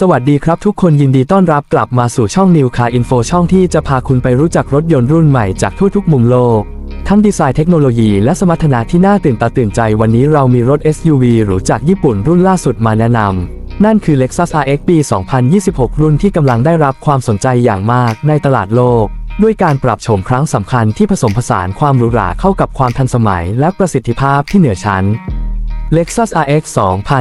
สวัสดีครับทุกคนยินดีต้อนรับกลับมาสู่ช่อง New Car Info ช่องที่จะพาคุณไปรู้จักรถยนต์รุ่นใหม่จากทั่วทุกมุมโลก ทั้งดีไซน์เทคโนโลยีและสมรรถนะที่น่าตื่นตาตื่นใจวันนี้เรามีรถ SUV หรูจากญี่ปุ่นรุ่นล่าสุดมาแนะนำนั่นคือ Lexus RX ปี 2026 รุ่นที่กำลังได้รับความสนใจอย่างมากในตลาดโลก ด้วยการปรับโฉมครั้งสำคัญที่ผสมผสานความหรูหราเข้ากับความทันสมัย และประสิทธิภาพที่เหนือชั้น Lexus RX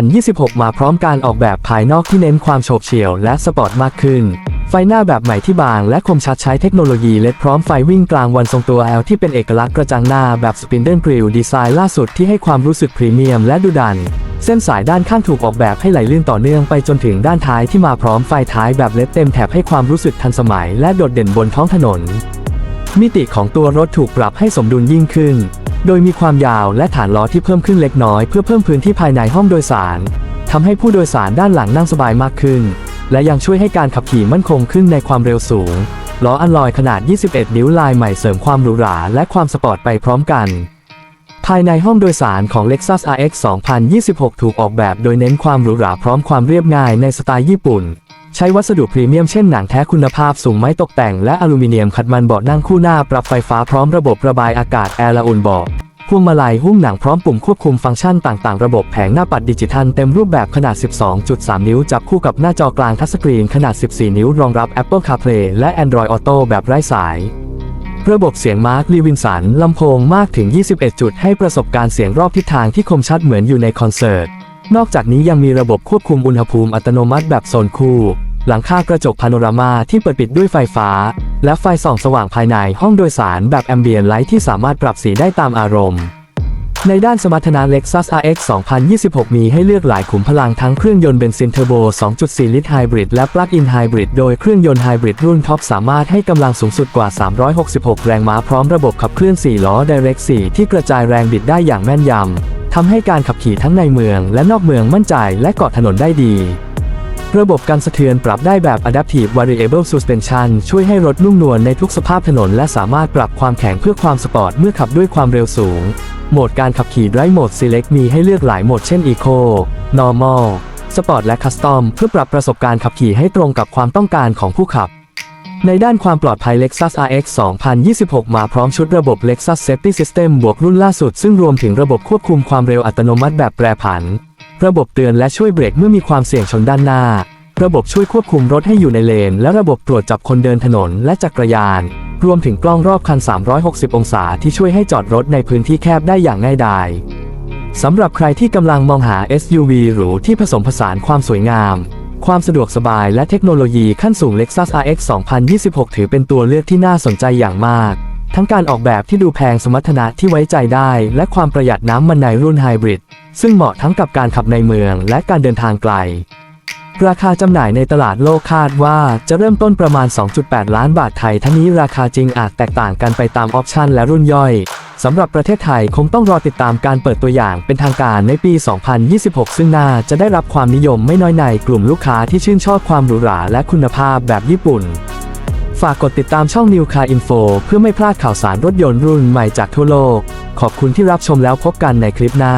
2026 มาพร้อมการออกแบบภายนอกที่เน้นความโฉบเฉี่ยวและสปอร์ตมากขึ้น ไฟหน้าแบบใหม่ที่บางและคมชัดใช้เทคโนโลยีเลดพร้อมไฟวิ่งกลางวันทรงตัว L ที่เป็นเอกลักษณ์กระจังหน้าแบบสปินเดิลกริลดีไซน์ล่าสุดที่ให้ความรู้สึกพรีเมียมและดุดัน เส้นสายด้านข้างถูกออกแบบให้ไหลลื่นต่อเนื่องไปจนถึงด้านท้ายที่มาพร้อมไฟท้ายแบบเลดเต็มแถบให้ความรู้สึกทันสมัยและโดดเด่นบนท้องถนน มิติของตัวรถถูกปรับให้สมดุลยิ่งขึ้น โดยมีความยาวและฐานล้อที่เพิ่มขึ้นเล็กน้อยเพื่อเพิ่มพื้นที่ภายในห้องโดยสารทำให้ผู้โดยสารด้านหลังนั่งสบายมากขึ้น และยังช่วยให้การขับขี่มั่นคงขึ้นในความเร็วสูง ล้ออัลลอยขนาด 21 นิ้วลายใหม่เสริมความหรูหราและความสปอร์ตไปพร้อมกัน ภายในห้องโดยสารของ Lexus RX 2026 ถูกออกแบบโดยเน้นความหรูหราพร้อมความเรียบง่ายในสไตล์ญี่ปุ่น ใช้วัสดุพรีเมียมเช่นหนังแท้คุณภาพสูงไม้ตกแต่งและอลูมิเนียมขัดมันเบาะนั่งคู่หน้าปรับไฟฟ้าพร้อมระบบระบายอากาศแอร์ละอุ่นเบาะพวงมาลัยหุ้มหนังพร้อมปุ่มควบคุมฟังก์ชันต่าง ๆ ระบบแผงหน้าปัดดิจิทัลเต็มรูปแบบขนาด 12.3 นิ้ว จับคู่กับหน้าจอกลางทัชสกรีนขนาด 14 นิ้ว รองรับ Apple CarPlay และ Android Auto แบบไร้สาย ระบบเสียงมาร์คลีวินสันลำโพงมากถึง 21 จุด ให้ประสบการณ์เสียงรอบทิศทางที่คมชัดเหมือนอยู่ในคอนเสิร์ต นอกจากนี้ยังมีระบบควบคุมอุณหภูมิอัตโนมัติแบบโซนคู่ หลังคากระจกพาโนรามาที่เปิดปิดด้วยไฟฟ้า และไฟส่องสว่างภายในห้องโดยสารแบบแอมเบียนไลท์ที่สามารถปรับสีได้ตามอารมณ์ ในด้านสมรรถนะ Lexus RX 2026 มีให้เลือกหลายขุมพลังทั้งเครื่องยนต์เบนซินเทอร์โบ 2.4 ลิตรไฮบริดและปลั๊กอินไฮบริดโดยเครื่องยนต์ไฮบริดรุ่นท็อปสามารถให้กำลังสูงสุดกว่า 366 แรงม้าพร้อมระบบขับเคลื่อน 4 ล้อ Direct 4ที่กระจายแรงบิดได้อย่างแม่นยำ ทำให้การขับขี่ทั้งในเมืองและนอกเมืองมั่นใจและเกาะถนนได้ดี ระบบการสะเทือนปรับได้แบบ Adaptive Variable Suspension ช่วยให้รถนุ่มนวลในทุกสภาพถนน และสามารถปรับความแข็งเพื่อความสปอร์ตเมื่อขับด้วยความเร็วสูง โหมดการขับขี่ Drive Mode Select มีให้เลือกหลายโหมดเช่น Eco Normal Sport และ Custom เพื่อปรับประสบการณ์ขับขี่ให้ตรงกับความต้องการของผู้ขับ ในด้านความปลอดภัย Lexus RX 2026 มาพร้อมชุดระบบ Lexus Safety System บวกรุ่นล่าสุด ซึ่งรวมถึงระบบควบคุมความเร็วอัตโนมัติแบบแปรผัน ระบบเตือนและช่วยเบรกเมื่อมีความเสี่ยงชนด้านหน้า ระบบช่วยควบคุมรถให้อยู่ในเลน และระบบตรวจจับคนเดินถนนและจักรยาน รวมถึงกล้องรอบคัน 360 องศาที่ช่วยให้จอดรถในพื้นที่แคบได้อย่างง่ายดายสำหรับใครที่กำลังมองหา SUV หรูที่ผสมผสานความสวยงาม ความสะดวกสบายและเทคโนโลยีขั้นสูง Lexus RX 2026 ถือเป็นตัวเลือกที่น่าสนใจอย่างมาก ทั้งการออกแบบที่ดูแพงสมรรถนะที่ไว้ใจได้ และความประหยัดน้ำมันในรุ่นไฮบริดซึ่งเหมาะทั้งกับการขับในเมืองและการเดินทางไกล ราคาจำหน่ายในตลาดโลกคาดว่าจะเริ่มต้นประมาณ 2.8 ล้านบาทไทย ทั้งนี้ราคาจริงอาจแตกต่างกันไปตามออปชันและรุ่นย่อย สำหรับประเทศไทยคงต้องรอติดตามการเปิดตัวอย่างเป็นทางการในปี 2026 ซึ่งน่าจะได้รับความนิยมไม่น้อยในกลุ่มลูกค้าที่ชื่นชอบความหรูหราและคุณภาพแบบญี่ปุ่น ฝากกดติดตามช่อง New Car Info เพื่อไม่พลาดข่าวสารรถยนต์รุ่นใหม่จากทั่วโลก ขอบคุณที่รับชมแล้วพบกันในคลิปหน้า